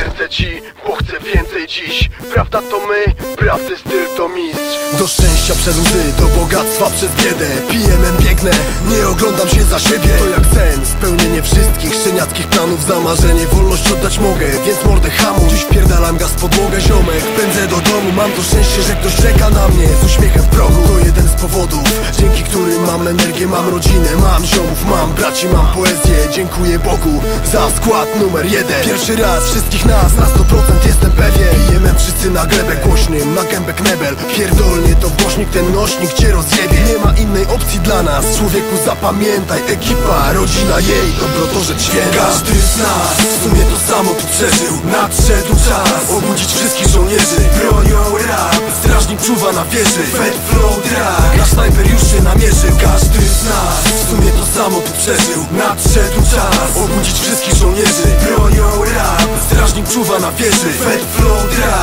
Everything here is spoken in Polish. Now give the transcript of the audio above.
serce ci, bo chcę więcej dziś. Prawda to my, prawdy styl to mistrz. Do szczęścia przez łzy, do bogactwa przez biedę. Pijemem biegnę, nie oglądam się za siebie. To jak sen, spełnienie wszystkich szczeniackich planów. Zamarzenie, wolność oddać mogę, więc mordę hamu. Dziś pierdalam gaz w podłogę, ziomek. Pędzę do domu, mam to szczęście, że ktoś czeka na mnie. Z uśmiechem w progu, mam energię, mam rodzinę Mam ziomów, mam braci, mam poezję. Dziękuję Bogu za skład numer jeden. Pierwszy raz wszystkich nas, na 100% jestem pewien. Pijemy wszyscy na glebę głośnym, na gębę knebel Pierdolnie to głośnik, ten nośnik cię rozjebie. Nie ma innej opcji dla nas, człowieku zapamiętaj Ekipa, rodzina jej, dobro to rzecz święta. Każdy z nas w sumie to samo tu przeżył. Nadszedł czas obudzić wszystkich żołnierzy. Bronią rap, strażnik czuwa na wieży. Fed flow już się Każdy z nas. W sumie to samo tu przeżył Nadszedł czas. Obudzić wszystkich żołnierzy Bronią rap, strażnik czuwa na wieży Fed flow drag,